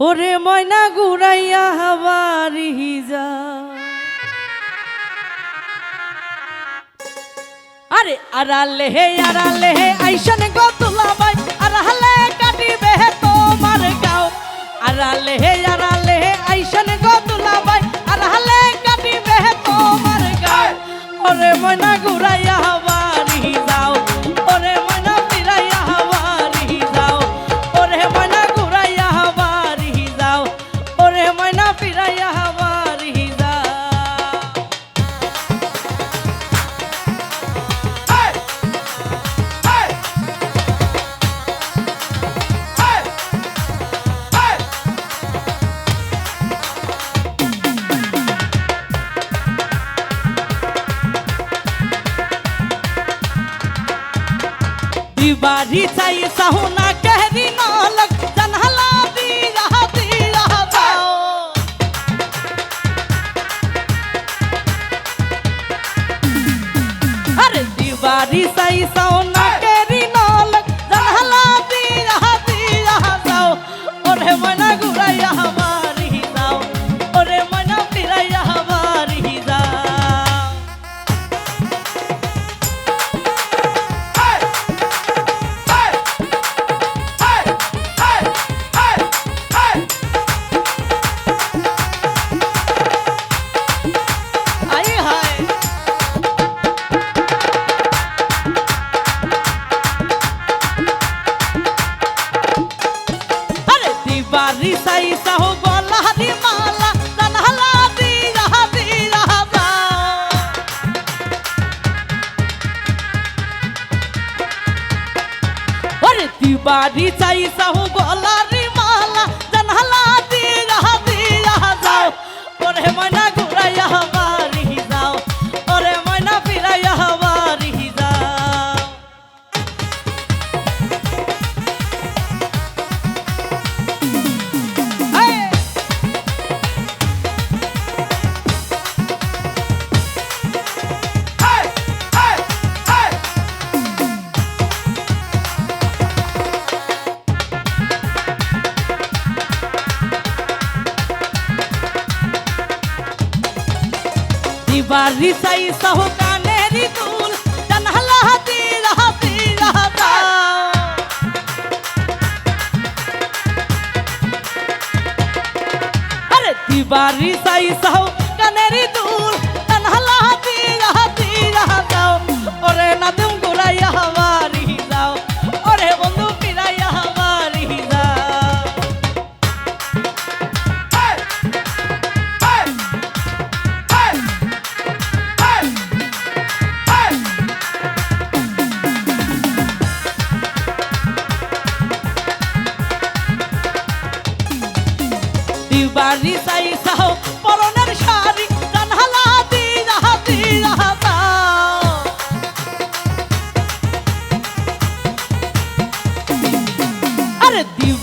ওরে ময়না গুড়াইয়া হাবারি যা আরে আরালে হে আরালে হে, আইসন গো তুলাবাই আরালে কাটিবে হে তোমার গাও। আরালে হে আরালে হে, আইসন গো তুলাবাই আরালে কাটিবে হে তোমার গাও। ওরে ময়না গুড়াইয়া হাবারি दीवारी चाहिए सहुना বাড়ি চাই সাহু গলারি মালা জানহালা দিয়া দিয়া যাও। পরে ময়না গো বাড়ি সাই সহকানের তুল জানহালা হাতি রাহাতি রাহাতা আরে দিবারি সাই সহকানের তুল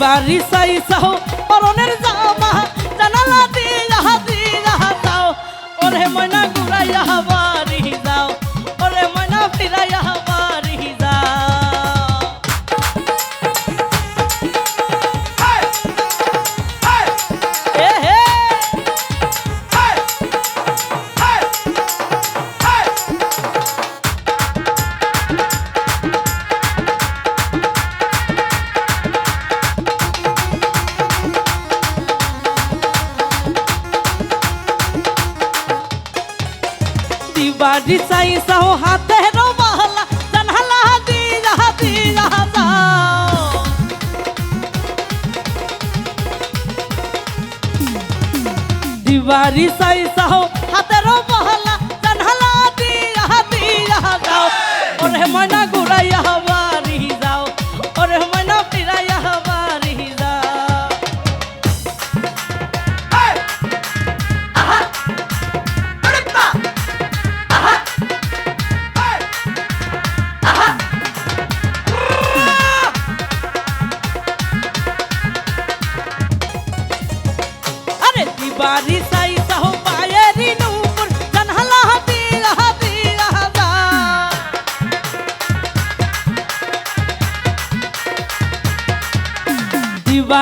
দিবারি সাই সাহ পরনের জামা, জানালা দি যাহা দি যাহা যাও ওরে ময়না গুড়াইয়া বাড়ি দিবারি সাই সাহ হাতে রোমালা জানহলা দি রাহা যাও দিবারি সাই সাহ হাতের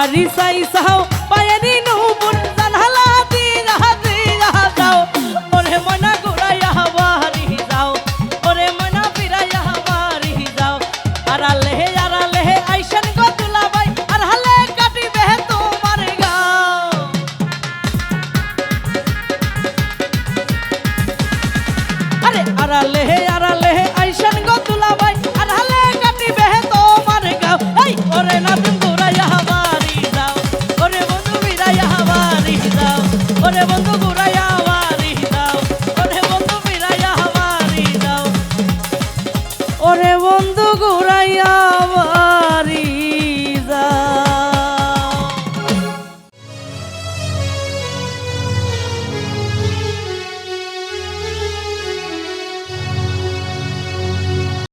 বাড়ি সাই সাও পায়ানি নৌবন জানহালা দি রাহা দি রাহা যাও। ওরে মনা ঘুরাইয়া বাড়ি যাও, ওরে মনা ফিরাইয়া বাড়ি যাও। আর আলেহে আর আলেহে আইসান গো দুলাবাই আর হালে কাটিবে তোমার গাও। আরে আর আলেহে আর আলেহে আইসান গো দুলাবাই আর হালে কাটিবে তোমার গাও। এই ওরে না